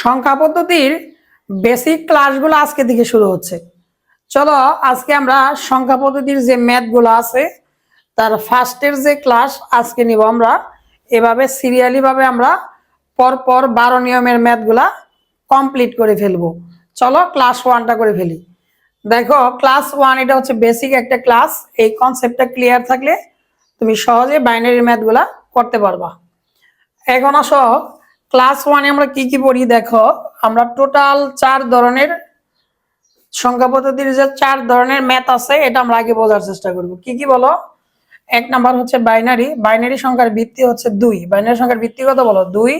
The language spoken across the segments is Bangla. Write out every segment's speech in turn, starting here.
সংখ্যা পদ্ধতির বেসিক ক্লাসগুলো আজকে থেকে শুরু হচ্ছে। চলো আজকে আমরা সংখ্যা পদ্ধতির যে ম্যাথগুলো আছে, তার ফার্স্টের যে ক্লাস আজকে নিব আমরা। এভাবে সিরিয়ালি ভাবে আমরা পরপর বারো নিয়মের ম্যাথগুলা কমপ্লিট করে ফেলব। চলো ক্লাস ওয়ানটা করে ফেলি। দেখো ক্লাস ওয়ান এটা হচ্ছে বেসিক একটা ক্লাস এই কনসেপ্টটা ক্লিয়ার থাকলে তুমি সহজে বাইনারি ম্যাথগুলা করতে পারবা। এখন আসো ক্লাস ওয়ানে আমরা কি কি পড়ি দেখো? আমরা টোটাল চার ধরনের সংখ্যা পদ্ধতির যে চার ধরনের ম্যাথ আছে, এটা আমরা আগে বোঝার চেষ্টা করব। কি কি বলো? এক নাম্বার হচ্ছে বাইনারি বাইনারি সংখ্যার ভিত্তি হচ্ছে দুই। বাইনারি সংখ্যার ভিত্তি কত বলো? দুই।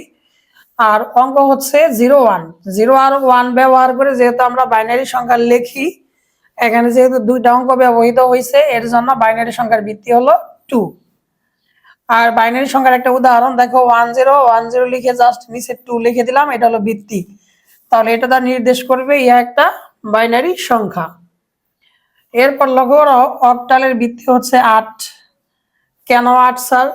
আর অঙ্ক হচ্ছে জিরো ওয়ান জিরো আর ওয়ান ব্যবহার করে যেহেতু আমরা বাইনারি সংখ্যা লিখি, এখানে যেহেতু দুইটা অঙ্ক ব্যবহৃত হয়েছে এর জন্য বাইনারি সংখ্যার ভিত্তি হলো টু আর বাইনারি সংখ্যার একটা উদাহরণ, দেখো ওয়ান জিরো ওয়ান জিরো লিখে জাস্ট নিচে টু লিখে দিলাম, এটা হলো ভিত্তি। তাহলে এটা তার নির্দেশ করবে, ইহা একটা বাইনারি সংখ্যা। এরপর করো অক্টালের ভিত্তি হচ্ছে আট। কেন আট স্যার?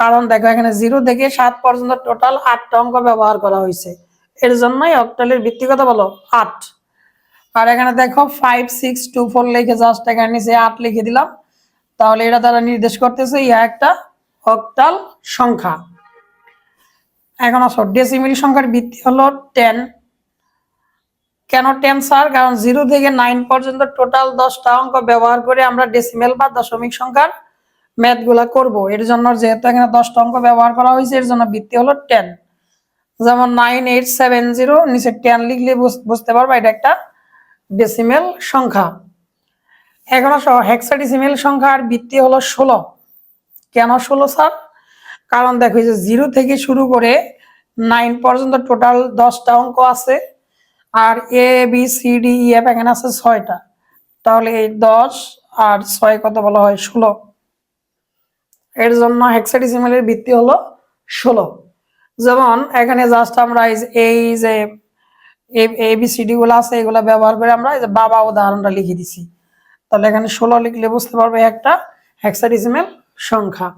কারণ দেখো এখানে জিরো থেকে সাত পর্যন্ত টোটাল আটটা অঙ্ক ব্যবহার করা হয়েছে। এর জন্যই অক্টালের ভিত্তি কথা বলো, আট। আর এখানে দেখো ফাইভ সিক্স টু ফোর লিখে জাস্ট এখানে নিচে আট লিখে দিলাম। তাহলে এটা তারা নির্দেশ করতেছে, ইহা একটা অক্টাল সংখ্যা। এখন আসো ডেসিমিল সংখ্যার ভিত্তি হলো টেন কেন টেন স্যার কারণ জিরো থেকে নাইন পর্যন্ত টোটাল দশটা অঙ্ক ব্যবহার করে আমরা ডেসিমেল বা দশমিক সংখ্যার ম্যাথগুলা করব। এর জন্য যেহেতু এখানে দশটা অঙ্ক ব্যবহার করা হয়েছে, এর জন্য ভিত্তি হলো টেন যেমন নাইন এইট সেভেন জিরো নিচে টেন লিখলে বুঝ- বুঝতে পারবা এটা একটা ডেসিমেল সংখ্যা। এখন আসো হেক্সাডেসিমেল সংখ্যার ভিত্তি হলো ষোলো। কেন ষোলো, স্যার? কারণ দেখো যে জিরো থেকে শুরু করে নাইন পর্যন্ত টোটাল দশটা অঙ্ক আছে, আর A B C D E F এখানে আছে ছয়টা। তাহলে এই দশ আর ছয় কত বলা হয়? ষোলো। এর জন্য হেক্সাডেসিমেলের ভিত্তি হলো ষোলো। যেমন এখানে জাস্ট আমরা এই যে- এই যে এ বি সি ডি গুলো আছে, এগুলো ব্যবহার করে আমরা এই যে বাবা উদাহরণটা লিখে দিছি। তাহলে এখানে ষোলো লিখলে বুঝতে পারবে একটা হেক্সাডেসিমেল সংখ্যা।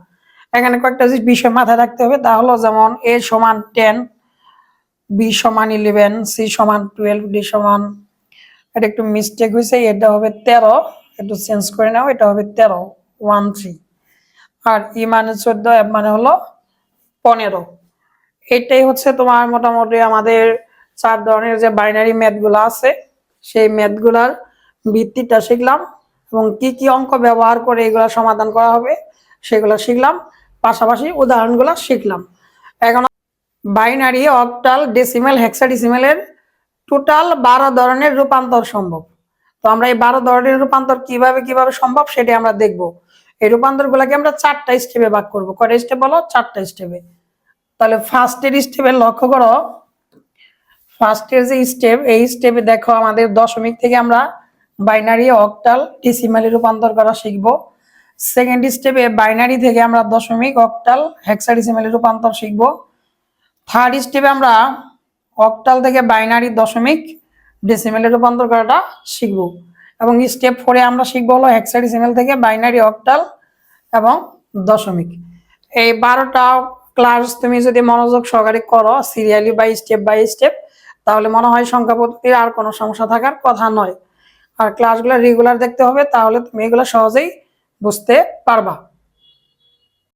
এখানে কয়েকটা বিষয় মাথায় রাখতে হবে। তা হলো যেমন এ সমান টেন, বি সমান ইলেভেন, সি সমান টুয়েলভ, ডি সমান, এটা একটু মিস্টেক হয়েছে, এটা হবে তেরো। একটু চেঞ্জ করে নাও, এটা হবে তেরো ওয়ান থ্রি আর ই মানে চোদ্দ, এফ মানে হলো পনেরো। এটাই হচ্ছে তোমার মোটামুটি আমাদের চার ধরনের যে বাইনারি ম্যাথগুলো আছে, সেই ম্যাথগুলার ভিত্তিটা শিখলাম। এবং কি কি অঙ্ক ব্যবহার করে এগুলো সমাধান করা হবে সেগুলো শিখলাম, পাশাপাশি উদাহরণগুলো শিখলাম। এখন বাইনারি, অক্টাল, ডেসিমেল, হেক্সাডেসিমেলের টোটাল বারো ধরনের রূপান্তর সম্ভব। তো আমরা এই বারো ধরনের রূপান্তর কীভাবে কীভাবে সম্ভব সেটা আমরা দেখব। এই রূপান্তর গুলাকে আমরা চারটা স্টেপে ভাগ করব। কয়টা স্টেপ বলো? চারটা স্টেপে তাহলে ফার্স্টের স্টেপে লক্ষ্য করো। ফার্স্টের যে স্টেপ এই স্টেপে দেখো আমাদের দশমিক থেকে আমরা বাইনারি, অক্টাল, ডেসিমালে রূপান্তর করা শিখব। সেকেন্ড স্টেপে বাইনারি থেকে আমরা দশমিক অক্টাল হেক্সাডেসিমালে রূপান্তর শিখব। থার্ড স্টেপে আমরা অক্টাল থেকে বাইনারি দশমিক ডেসিমেলে রূপান্তর করাটা শিখব। এবং স্টেপ ফোরে আমরা শিখব হলো হেক্সাডেসিমেল থেকে বাইনারি অক্টাল এবং দশমিক। এই বারোটা ক্লাস তুমি যদি মনোযোগ সহকারে করো serially by step by step তাহলে মনে হয় সংখ্যা পদ্ধতির আর কোনো সমস্যা থাকার কথা নয়। আর ক্লাসগুলো রেগুলার দেখতে হবে, তাহলে তুমি এগুলো সহজেই বুঝতে পারবা।